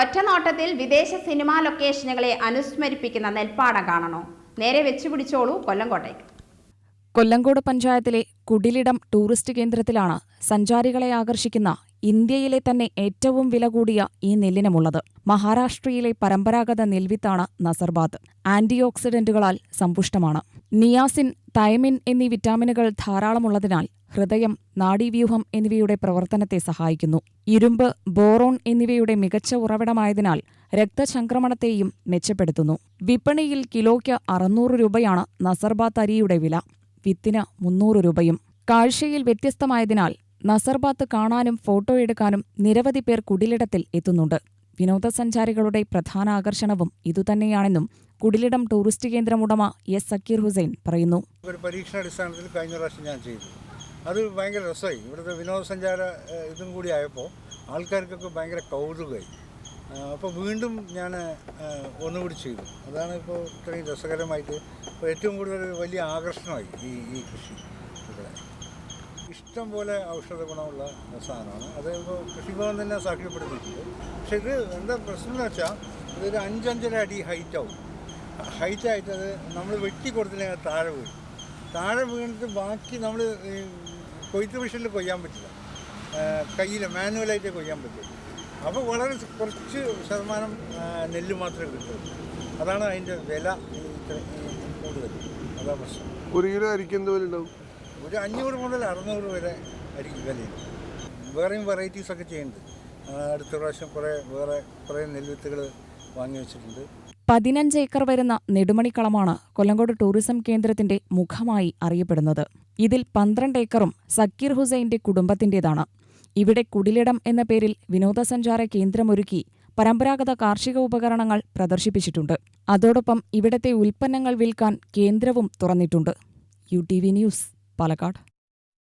ഒറ്റനോട്ടത്തിൽ വിദേശ സിനിമാ ലൊക്കേഷനുകളെ അനുസ്മരിപ്പിക്കുന്ന നെൽപ്പാടം കാണണോ? നേരെ വെച്ചു പിടിച്ചോളൂ കൊല്ലംകോട്ടേക്ക്. കൊല്ലങ്കോട് പഞ്ചായത്തിലെ കുടിലിടം ടൂറിസ്റ്റ് കേന്ദ്രത്തിലാണ് സഞ്ചാരികളെ ആകർഷിക്കുന്ന ഇന്ത്യയിലെ തന്നെ ഏറ്റവും വില കൂടിയ ഈ നെല്ലിനുമുള്ളത്. മഹാരാഷ്ട്രയിലെ പരമ്പരാഗത നെൽവിത്താണ് നസർബാദ്. ആന്റിഓക്സിഡന്റുകളാൽ സമ്പുഷ്ടമാണ്. നിയാസിൻ തൈമിൻ എന്നീ വിറ്റാമിനുകൾ ധാരാളമുള്ളതിനാൽ ഹൃദയം നാഡീവ്യൂഹം എന്നിവയുടെ പ്രവർത്തനത്തെ സഹായിക്കുന്നു. ഇരുമ്പ് ബോറോൺ എന്നിവയുടെ മികച്ച ഉറവിടമായതിനാൽ രക്തചംക്രമണത്തെയും മെച്ചപ്പെടുത്തുന്നു. വിപണിയിൽ കിലോയ്ക്ക് അറുന്നൂറ് രൂപയാണ് നസർബാത്ത് അരിയുടെ വില. വിത്തിന് മുന്നൂറ് രൂപയും. കാഴ്ചയിൽ വ്യത്യസ്തമായതിനാൽ നസർബാത്ത് കാണാനും ഫോട്ടോ എടുക്കാനും നിരവധി പേർ കുടിലിടത്തിൽ എത്തുന്നുണ്ട്. വിനോദസഞ്ചാരികളുടെ പ്രധാന ആകർഷണവും ഇതുതന്നെയാണെന്നും കുടിലിടം ടൂറിസ്റ്റ് കേന്ദ്രം ഉടമ എസ് സക്കീർ ഹുസൈൻ പറയുന്നു. ഒരു പരീക്ഷണാടിസ്ഥാനത്തിൽ കഴിഞ്ഞ പ്രാവശ്യം ഞാൻ ചെയ്തു. അത് ഭയങ്കര രസമായി. ഇവിടുത്തെ വിനോദസഞ്ചാര ഇതും കൂടി ആയപ്പോൾ ആൾക്കാർക്കൊക്കെ ഭയങ്കര കൗതുകമായി. അപ്പോൾ വീണ്ടും ഞാൻ ഒന്നുകൂടി ചെയ്തു. അതാണ് ഇപ്പോൾ ഇത്രയും രസകരമായിട്ട് ഇപ്പോൾ ഏറ്റവും കൂടുതൽ വലിയ ആകർഷണമായി ഈ ഈ കൃഷി. ഇഷ്ടം പോലെ ഔഷധ ഗുണമുള്ള സാധനമാണ്. അത് ഇപ്പോൾ കൃഷിഭവൻ തന്നെ സാക്ഷ്യപ്പെടുത്തിയിട്ടുണ്ട്. പക്ഷെ ഇത് എന്താ പ്രശ്നം എന്ന് വെച്ചാൽ ഇതൊരു അഞ്ചഞ്ചര അടി ഹൈറ്റ് ആവും. ഹൈറ്റ് ആയിട്ട് അത് നമ്മൾ വെട്ടി കൊടുത്തില്ലെങ്കിൽ താഴെ വീഴും. താഴെ വീണിട്ട് ബാക്കി നമ്മൾ കൊയ്ത്ത് മെഷീനിൽ കൊയ്യാൻ പറ്റില്ല. കയ്യിൽ മാനുവലായിട്ട് കൊയ്യാൻ പറ്റില്ല. അപ്പോൾ വളരെ കുറച്ച് ശതമാനം നെല്ല് മാത്രമേ കിട്ടുള്ളൂ. അതാണ് അതിന്റെ വില ഇത്ര- കൂടുതൽ. അതാ പ്രശ്നം. ഒരു കിലോ അരിക്കും ഒരു അഞ്ഞൂറ് മുതൽ അറുന്നൂറ് വരെ അരിക്ക് വിലയുണ്ട് വേറെയും വെറൈറ്റീസ് ഒക്കെ ചെയ്യുന്നുണ്ട്. അടുത്ത പ്രാവശ്യം കുറേ വേറെ കുറേ നെൽവിത്തുകൾ വാങ്ങി വെച്ചിട്ടുണ്ട്. പതിനഞ്ച് ഏക്കർ വരുന്ന നെടുമണിക്കളമാണ് കൊല്ലങ്കോട് ടൂറിസം കേന്ദ്രത്തിന്റെ മുഖമായി അറിയപ്പെടുന്നത്. ഇതിൽ പന്ത്രണ്ട് ഏക്കറും സക്കീർ ഹുസൈന്റെ കുടുംബത്തിന്റേതാണ് ഇവിടെ കുടിലിടം എന്ന പേരിൽ വിനോദസഞ്ചാര കേന്ദ്രമൊരുക്കി പരമ്പരാഗത കാർഷിക ഉപകരണങ്ങൾ പ്രദർശിപ്പിച്ചിട്ടുണ്ട്. അതോടൊപ്പം ഇവിടത്തെ ഉൽപ്പന്നങ്ങൾ വിൽക്കാൻ കേന്ദ്രവും തുറന്നിട്ടുണ്ട്. U T V news. Pahlekaard?